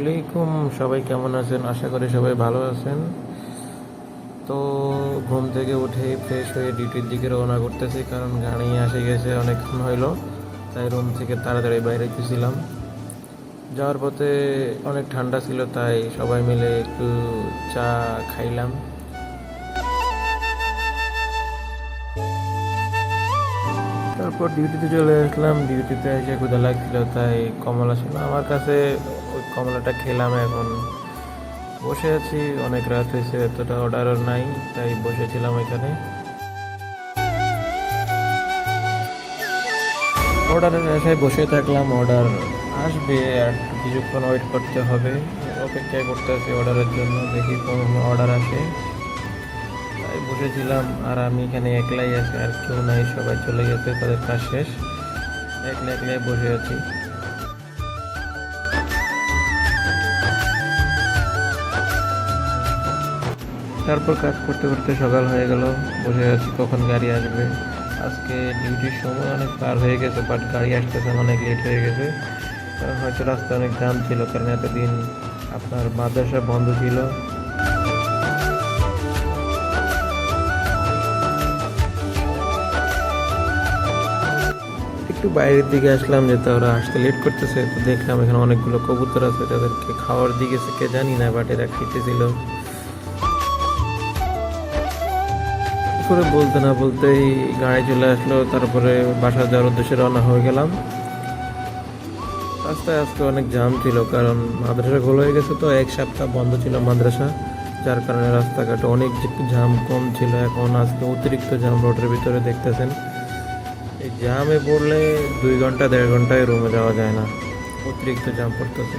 আলাইকুম, সবাই কেমন আছেন? আশা করি সবাই ভালো আছেন। তো ঘুম থেকে উঠে ফ্রেশ হয়ে ডিউটির দিকে রওনা করতেছি, কারণ গাড়ি এসে গেছে অনেকক্ষণ হইল, তাই রুম থেকে তাড়াতাড়ি বাইরে গেছিলাম। যাওয়ার পথে অনেক ঠান্ডা ছিল, তাই সবাই মিলে একটু চা খাইলাম। তারপর ডিউটিতে চলে আসলাম। ডিউটিতে এসে ক্ষুদা লাগছিল, তাই কমলা আমার কাছে। কমলাটা খেলাম এখন। বসে আছি, অনেক রাত হয়েছে, এতটা অর্ডারও নাই, তাই বসেছিলাম এখানে। অর্ডারের আশায় বসে থাকলাম অর্ডার আসবে, আর কিছুক্ষণ ওয়েট করতে হবে। অপেক্ষা করতে আছি অর্ডারের জন্য, দেখি কোনো অর্ডার আসে। তাই বসেছিলাম, আর আমি এখানে একলাই আছি, আর কেউ নাই, সবাই চলে গেছে, তাদের কাজ শেষ। একলা একলাই বসে আছি। তারপর কাজ করতে করতে সকাল হয়ে গেল। বসে আছি, কখন গাড়ি আসবে? আজকে ডিউটির সময় অনেক পার হয়ে গেছে বাট গাড়ি আসতেছে অনেক লেট হয়ে গেছে। হয়তো রাস্তায় অনেক জাম ছিল, কারণ এতদিন আপনার মাদ্রাসা বন্ধ ছিল। একটু বাইরের দিকে আসলাম যে ওরা আসতে লেট করতেছে, তো দেখলাম এখানে অনেকগুলো কবুতর আছে তাদেরকে খাওয়ার দিকে সে কে জানি না বাট এরা খেতেছিল। করে বলতে না বলতেই গাড়ি চলে আসলো, তারপরে বাসা যাওয়ার উদ্দেশ্যে রওনা হয়ে গেলাম। রাস্তায় আজকে অনেক জাম ছিল, কারণ মাদ্রাসা গোল হয়ে গেছে তো, এক সপ্তাহ বন্ধ ছিল মাদ্রাসা, যার কারণে রাস্তাঘাটে অনেক জাম কম ছিল। এখন আজকে অতিরিক্ত জাম রোডের ভিতরে দেখতেছেন। এই জামে পড়লে দুই ঘণ্টা, দেড় ঘন্টায় রুমে যাওয়া যায় না। অতিরিক্ত জাম পড়তেছে।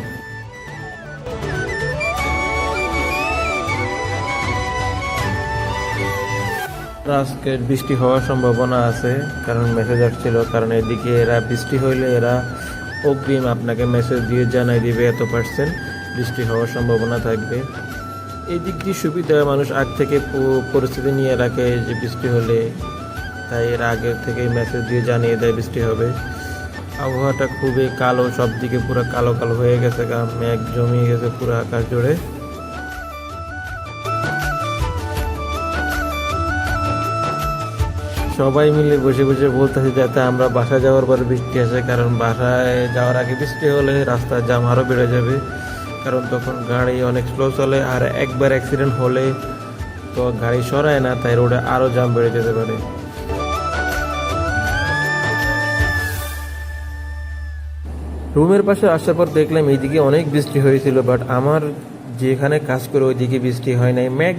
আজকে বৃষ্টি হওয়ার সম্ভাবনা আছে, কারণ মেসেজ আসছিল, কারণ এদিকে এরা বৃষ্টি হইলে এরা অগ্রিম আপনাকে মেসেজ দিয়ে জানাই দিবে এত পার্সেন্ট বৃষ্টি হওয়ার সম্ভাবনা থাকবে। এই দিক দিয়ে সুবিধা, মানুষ আগ থেকে পরিস্থিতি নিয়ে রাখে যে বৃষ্টি হলে, তাই এর আগে থেকে মেসেজ দিয়ে জানিয়ে দেয় বৃষ্টি হবে। আবহাওয়াটা খুবই কালো সব দিকে পুরো কালো কালো হয়ে গেছে, গা, মেঘ জমিয়ে গেছে পুরো আকাশ জুড়ে। সবাই মিলে বসে বসে বলতেছে যাতে আমরা বাসা যাওয়ার পরে বৃষ্টি আসে, কারণ বাসায় যাওয়ার আগে বৃষ্টি হলে রাস্তার জাম আরও বেড়ে যাবে। কারণ তখন গাড়ি অনেক স্লো চলে আর একবার অ্যাক্সিডেন্ট হলে তো গাড়ি সরায় না, তাই রোডে আরও জাম বেড়ে যেতে পারে। রুমের পাশে আসার পর দেখলাম এইদিকে অনেক বৃষ্টি হয়েছিল বাট আমার যেখানে কাজ করে ওইদিকে বৃষ্টি হয় নাই। মেঘ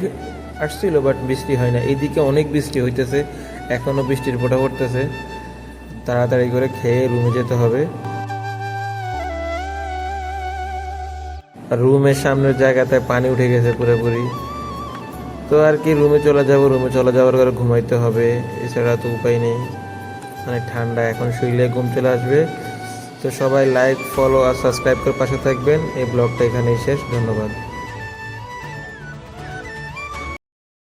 আসছিল বাট বৃষ্টি হয় না এইদিকে অনেক বৃষ্টি হইতেছে। এখনও বৃষ্টির ফোঁটা পড়তেছে। তাড়াতাড়ি করে খেয়ে রুমে যেতে হবে। রুমের সামনের জায়গাতে পানি উঠে গেছে পুরোপুরি। তো আর কি, রুমে চলে যাব, রুমে চলে যাওয়ার পরে ঘুমাইতে হবে। এছাড়া তো উপায় নেই। অনেক ঠান্ডা, এখন শুইলে ঘুম চলে আসবে। তো সবাই লাইক ফলো আর সাবস্ক্রাইব করে পাশে থাকবেন। এই ব্লগটা এখানেই শেষ। ধন্যবাদ।